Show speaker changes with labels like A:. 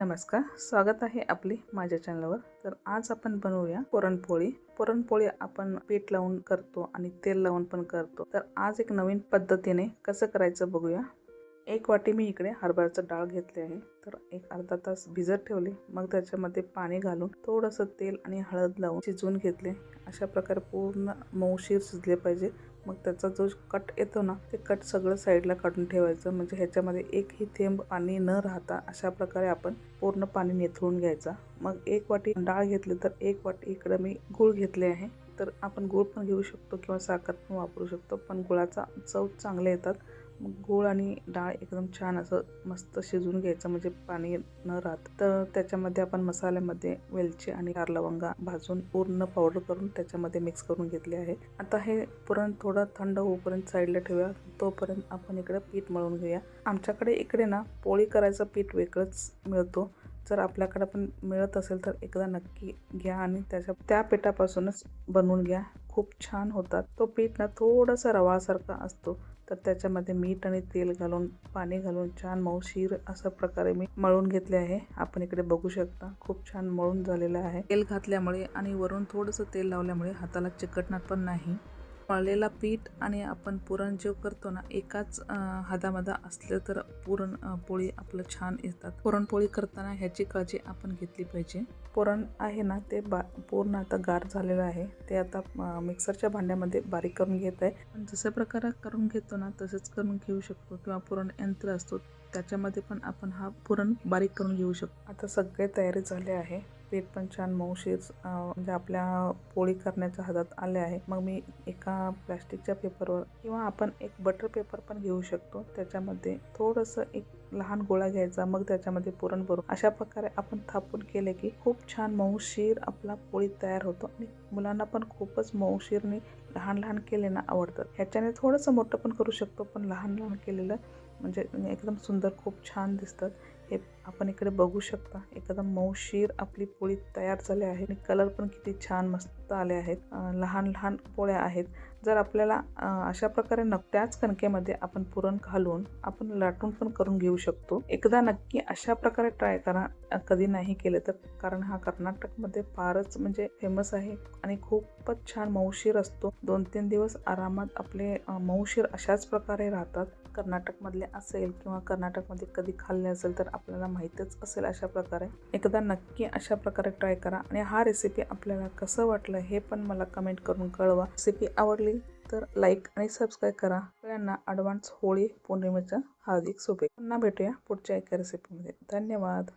A: नमस्कार स्वागत आहे आपले माझ्या चॅनलवर. तर आज आपण बनवूया पुरणपोळी. पुरणपोळी आपण पीठ लावून करतो आणि तेल लावून पण करतो. तर आज एक नवीन पद्धतीने कसं करायचं बघूया. एक वाटी मी इकडे हरभऱ्याचं डाळ घेतले आहे. तर एक अर्धा तास भिजत ठेवले. मग त्याच्यामध्ये पाणी घालून थोडंसं तेल आणि हळद लावून शिजवून घेतले. अशा प्रकारे पूर्ण मऊशीर शिजले पाहिजे. मग त्याचा जो कट येतो ना ते कट सगळं साईडला काढून ठेवायचं. म्हणजे ह्याच्यामध्ये एकही थेंब पाणी न राहता अशा प्रकारे आपण पूर्ण पाणी निथळून घ्यायचा. मग एक वाटी डाळ घेतली तर एक वाटी इकडं मी गूळ घेतले आहे. तर आपण गूळ पण घेऊ शकतो किंवा साखर पण वापरू शकतो. पण गुळाचा चव चांगले येतात. मग गूळ आणि डाळ एकदम छान असं मस्त शिजवून घ्यायचं म्हणजे पाणी न राहत. तर त्याच्यामध्ये आपण मसाल्यामध्ये वेलची आणि चार लवंगा भाजून पूर्ण पावडर करून त्याच्यामध्ये मिक्स करून घेतले आहे. आता हे पुरण थोडं थंड होईपर्यंत साईडला ठेवूया. तोपर्यंत आपण इकडे पीठ मळून घेऊया. आमच्याकडे इकडे ना पोळी करायचं पीठ वेगळंच मिळतो. जर आपल्याकडे पण मिळत असेल तर एकदा नक्की घ्या आणि त्याच्या त्या पिठापासूनच बनवून घ्या. खूप छान होतात. तो पीठ ना थोडासा रवासारखा असतो. तर त्याच्यामध्ये मीठ आणि तेल घालून पाणी घालून छान मऊशीर अशा प्रकारे मी मळून घेतले आहे. आपण इकडे बघू शकता खूप छान मळून झालेलं आहे. तेल घातल्यामुळे आणि वरून थोडंसं तेल लावल्यामुळे हाताला चिकटणार पण नाही. वाळलेला पीठ आणि आपण पुरण जे करतो ना एकाच हातामध्ये असलं तर पुरण पोळी आपलं छान येतात. पुरणपोळी करताना ह्याची काळजी आपण घेतली पाहिजे. पुरण आहे ना ते बा पूर्ण आता गार झालेलं आहे. ते आता मिक्सरच्या भांड्यामध्ये बारीक करून घेत आहे. पण जशा प्रकारे करून घेतो ना तसंच करून घेऊ शकतो किंवा पुरण यंत्र असतो त्याच्यामध्ये पण आपण हा पुरण बारीक करून घेऊ शकतो. आता सगळे तयारी झाले आहे. ते पण छान मऊशीर म्हणजे आपल्या पोळी करण्याच्या हातात आले आहे. मग मी एका प्लॅस्टिकच्या पेपरवर किंवा आपण एक बटर पेपर पण घेऊ शकतो. त्याच्यामध्ये थोडंसं एक लहान गोळा घ्यायचा मग त्याच्यामध्ये पुरण भरून अशा प्रकारे आपण थापून केले की खूप छान मऊशीर आपला पोळी तयार होतो. आणि मुलांना पण खूपच मऊशीरने लहान लहान केले ना आवडतं. ह्याच्याने थोडंसं मोठं पण करू शकतो पण लहान लहान केलेलं म्हणजे एकदम सुंदर खूप छान दिसतात हे आपण इकडे बघू शकता. एकदम मऊशीर आपली पोळी तयार झाली आहे आणि कलर पण किती छान मस्त आले आहेत. लहान लहान पोळ्या आहेत. जर आपल्याला अशा प्रकारे न त्याच कणकेमध्ये आपण पुरण घालून आपण लाटून पण करून घेऊ शकतो. एकदा नक्की अशा प्रकारे ट्राय करा. कधी नाही केले तर कारण हा कर्नाटकमध्ये फारच म्हणजे फेमस आहे आणि खूपच छान मऊशीर असतो. दोन तीन दिवस आरामात आपले मऊशीर अशाच प्रकारे राहतात. कर्नाटकमधले असेल किंवा कर्नाटकमध्ये कधी खाल्ले असेल तर आपल्याला माहीतच असेल अशा प्रकारे. एकदा नक्की अशा प्रकारे ट्राय करा आणि हा रेसिपी आपल्याला कसं वाटलं हे पण मला कमेंट करून कळवा. रेसिपी आवडली तर लाईक आणि सबस्क्राईब करा. सगळ्यांना ॲडव्हान्स होळी पौर्णिमेच्या हार्दिक सोपे पुन्हा भेटूया पुढच्या एका रेसिपीमध्ये धन्यवाद.